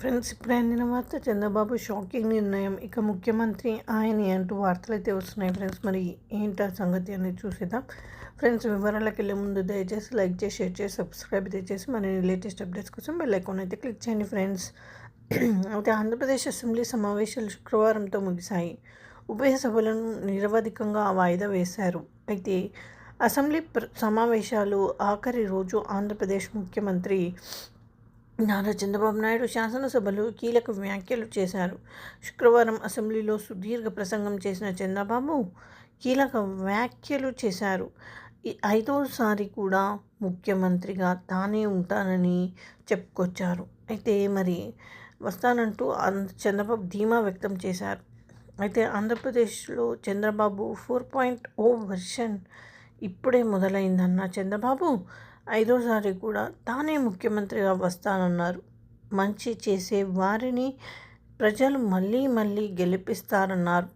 Friends ఇప్పుడు అందిన వార్త చంద్రబాబు షాకింగ్ నిర్ణయం. ఇక ముఖ్యమంత్రి ఆయన అంటూ వార్తలు అయితే వస్తున్నాయి ఫ్రెండ్స్. మరి ఏంటా సంగతి అనేది చూసేద్దాం. ఫ్రెండ్స్ వివరాలకు వెళ్ళే ముందు దయచేసి లైక్ చేసి షేర్ చేసి సబ్స్క్రైబ్ అయితే చేసి మరి లేటెస్ట్ అప్డేట్స్ కోసం బెల్ ఐకాన్ అయితే క్లిక్ చేయండి ఫ్రెండ్స్. అయితే ఆంధ్రప్రదేశ్ అసెంబ్లీ సమావేశాలు శుక్రవారంతో ముగిశాయి. ఉభయ సభలను నిరవధికంగా వాయిదా వేశారు. అయితే అసెంబ్లీ సమావేశాలు ఆఖరి రోజు ఆంధ్రప్రదేశ్ ముఖ్యమంత్రి నారా చంద్రబాబు నాయుడు శాసనసభలో కీలక వ్యాఖ్యలు చేశారు. శుక్రవారం అసెంబ్లీలో సుదీర్ఘ ప్రసంగం చేసిన చంద్రబాబు కీలక వ్యాఖ్యలు చేశారు. ఐదోసారి కూడా ముఖ్యమంత్రిగా తానే ఉంటానని చెప్పుకొచ్చారు. అయితే మరి వస్తానంటూ చంద్రబాబు ధీమా వ్యక్తం చేశారు. అయితే ఆంధ్రప్రదేశ్లో Chandrababu four point o version ఇప్పుడే మొదలైందన్న చంద్రబాబు ఐదోసారి కూడా తానే ముఖ్యమంత్రిగా వస్తానన్నారు. మంచి చేసే వారిని ప్రజలు మళ్ళీ మళ్ళీ గెలిపిస్తారన్నారు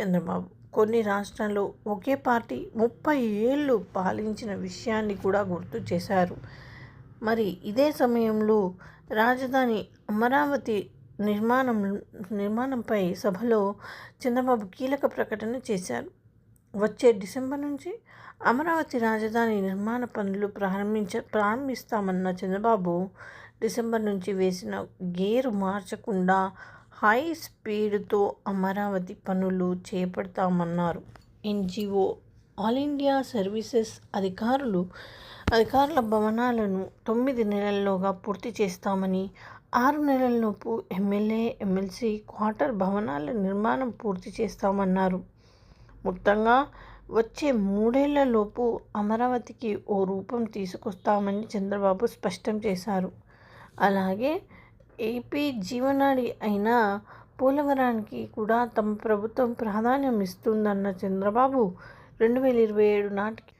చంద్రబాబు. కొన్ని రాష్ట్రాల్లో ఒకే పార్టీ ముప్పై ఏళ్ళు పాలించిన విషయాన్ని కూడా గుర్తు చేశారు. మరి ఇదే సమయంలో రాజధాని అమరావతి నిర్మాణం నిర్మాణంపై సభలో చంద్రబాబు కీలక ప్రకటన చేశారు. వచ్చే డిసెంబర్ నుంచి అమరావతి రాజధాని నిర్మాణ పనులు ప్రారంభించ ప్రారంభిస్తామన్న చంద్రబాబు డిసెంబర్ నుంచి వేసిన గేరు మార్చకుండా హై స్పీడ్తో అమరావతి పనులు చేపడతామన్నారు. ఎన్జిఓ ఆల్ ఇండియా సర్వీసెస్ అధికారులు అధికారుల భవనాలను తొమ్మిది నెలల్లోగా పూర్తి చేస్తామని ఆరు నెలల్లోపు ఎమ్మెల్యే ఎమ్మెల్సీ క్వార్టర్ భవనాల నిర్మాణం పూర్తి చేస్తామన్నారు. మొత్తంగా వచ్చే మూడేళ్ళలోపు అమరావతికి ఓ రూపం తీసుకొస్తామని చంద్రబాబు స్పష్టం చేశారు. అలాగే ఏపీ జీవనాడి అయిన పోలవరానికి కూడా తమ ప్రభుత్వం ప్రాధాన్యం ఇస్తుందన్న చంద్రబాబు రెండు వేల ఇరవై ఏడు నాటికి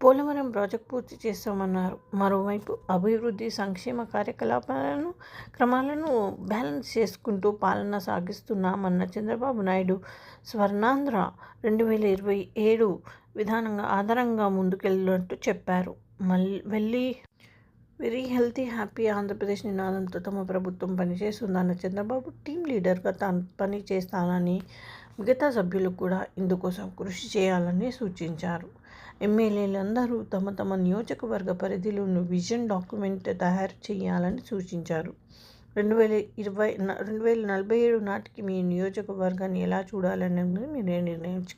పోలవరం ప్రాజెక్ట్ పూర్తి చేస్తామన్నారు. మరోవైపు అభివృద్ధి సంక్షేమ కార్యకలాపాలను క్రమాలను బ్యాలెన్స్ చేసుకుంటూ పాలన సాగిస్తున్నామన్న చంద్రబాబు నాయుడు స్వర్ణాంధ్ర రెండు వేల ఇరవై ఏడు విధానంగా ఆధారంగా ముందుకెళ్ళినట్టు చెప్పారు. మళ్ళీ వెళ్ళి వెరీ హెల్తీ హ్యాపీ ఆంధ్రప్రదేశ్ నినాదంతో తమ ప్రభుత్వం పనిచేస్తుందన్న చంద్రబాబు టీం లీడర్గా తాను పని చేస్తానని మిగతా సభ్యులు కూడా ఇందుకోసం కృషి చేయాలని సూచించారు. ఎమ్మెల్యేలందరూ తమ తమ నియోజకవర్గ పరిధిలోని విజన్ డాక్యుమెంట్ తయారు చేయాలని సూచించారు. రెండు వేల ఇరవై రెండు వేల నలభై ఏడు నాటికి మీ నియోజకవర్గాన్ని ఎలా చూడాలనేది మీరు నిర్ణయించుకో